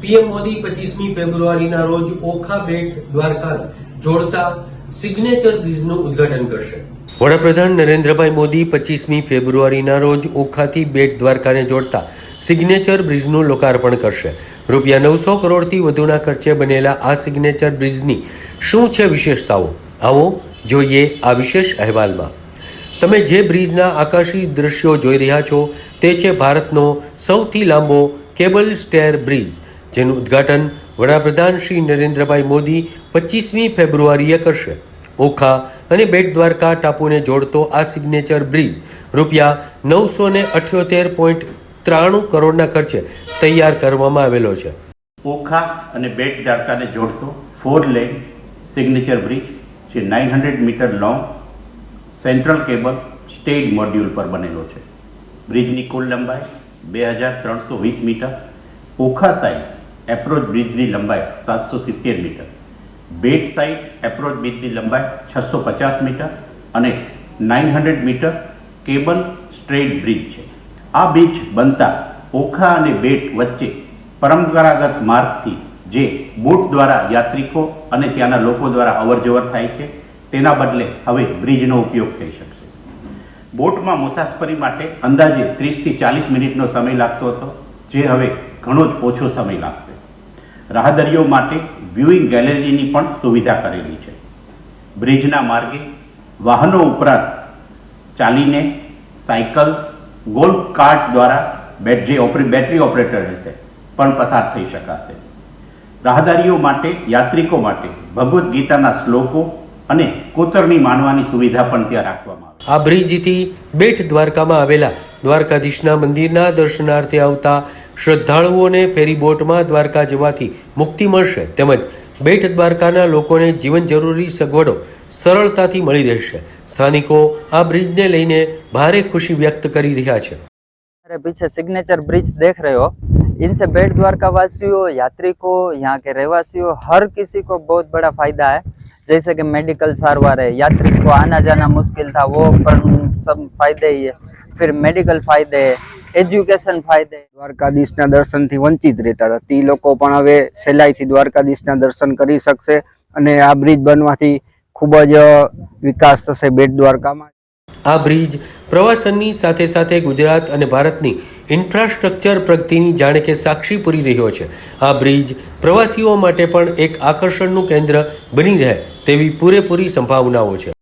PM Modi પચીસમી ફેબ્રુઆરીના રોજ ઓખા બેટ દ્વારકા જોડતા signature બ્રિજનું ઉદ્ઘાટન કરશે. વડાપ્રધાન નરેન્દ્રભાઈ મોદી પચીસમી ફેબ્રુઆરીના રોજ ઓખાથી બેટ દ્વારકાને જોડતા સિગ્નેચર બ્રિજનું લોકાર્પણ કરશે. રૂપિયા નવસો કરોડથી વધુના ખર્ચે બનેલા આ સિગ્નેચર બ્રિજની શું છે વિશેષતાઓ? આવો જોઈએ આ વિશેષ અહેવાલમાં. તમે જે બ્રિજના આકાશી દ્રશ્યો જોઈ રહ્યા છો, તે છે ભારતનો સૌથી લાંબો કેબલ સ્ટેર બ્રિજ જેનું ઉદ્ઘાટન વડાપ્રધાન શ્રી નરેન્દ્રભાઈ મોદી પચીસમી ફેબ્રુઆરીએ કરશે. ઓખા અને બેટ દ્વારકા ટાપુને જોડતો આ સિગ્નેચર બ્રિજ રૂપિયા નવસો ને અઠ્યોતેર પોઈન્ટ ત્રાણું કરોડના ખર્ચે તૈયાર કરવામાં આવેલો છે. ઓખા અને બેટ દ્વારકાને જોડતો ફોર લેન સિગ્નેચર બ્રિજ જે nine hundred metre long central cable stage module પર બનેલો છે. બ્રિજની કુલ લંબાઈ બે હજાર ત્રણસો વીસ મીટર. ઓખા સાઈડ એપ્રોચ બ્રિજની લંબાઈ સાતસો સિત્તેર મીટર. બેટ સાઈડ એપ્રોચ બ્રિજની લંબાઈ છસો પચાસ મીટર અને nine hundred metre cable straight bridge છે. આ બ્રિજ બનતા ઓખા અને બેટ વચ્ચે પરંપરાગત માર્ગથી જે બોટ દ્વારા યાત્રિકો અને ત્યાંના લોકો દ્વારા અવરજવર થાય છે, તેના બદલે હવે બ્રિજનો ઉપયોગ થઈ શકશે. બોટમાં મુસાફરી માટે અંદાજે ત્રીસથી ચાલીસ મિનિટનો સમય લાગતો હતો, જે હવે ઘણો જ ઓછો સમય લાગશે. રાહદરીઓ માટે વ્યુઇંગ ગેલેરીની પણ સુવિધા કરેલી છે. બ્રિજના માર્ગે વાહનો ઉપરાંત ચાલીને સાયકલ ગોલ્ફ કાર્ટ દ્વારા બેટરી ઓપરે બેટરી ઓપરેટર રહેશે, પણ પસાર થઈ શકાશે. રાહદારીઓ માટે, યાત્રિકો માટે ભગવદ્ ગીતાના શ્લોકો અને કોતરણી માનવાની સુવિધા પણ ત્યાં રાખવામાં આ બ્રિજથી બેટ દ્વારકામાં આવેલા દ્વારકાધીશના મંદિરના દર્શનાર્થે આવતા શ્રદ્ધાળુઓને ફેરીબોટમાં દ્વારકા જવાથી મુક્તિ મળશે તેમજ બેટ દ્વારકાના લોકોને જીવન જરૂરી સગવડો સરળતાથી મળી રહેશે સ્થાનિકો આ બ્રિજને લઈને ભારે ખુશી વ્યક્ત કરી રહ્યા છે मेरे पीछे सिग्नेचर ब्रिज देख रहे हो इनसे बेट द्वारका वासियों यात्री को यहाँ के रहवासियों हर किसी को बहुत बड़ा फायदा है जैसे कि मेडिकल सारवार है यात्री को आना जाना मुश्किल था वो पर सब फायदे ही है ફિર મેડિકલ ફાયદે એજ્યુકેશન ફાયદે દ્વારકાધીશના દર્શનથી વંચિત રહેતા હતા. તે લોકો પણ હવે સહેલાઈથી દ્વારકાધીશના દર્શન કરી શકશે અને આ બ્રિજ બનવાથી ખૂબ જ વિકાસ થશે બેટ દ્વારકામાં. આ બ્રિજ પ્રવાસનની સાથે સાથે ગુજરાત અને ભારતની ઇન્ફ્રાસ્ટ્રક્ચર પ્રગતિની જાણે કે સાક્ષી પૂરી રહ્યો છે. આ બ્રિજ પ્રવાસીઓ માટે પણ એક આકર્ષણનું કેન્દ્ર બની રહે તેવી પૂરેપૂરી સંભાવનાઓ છે.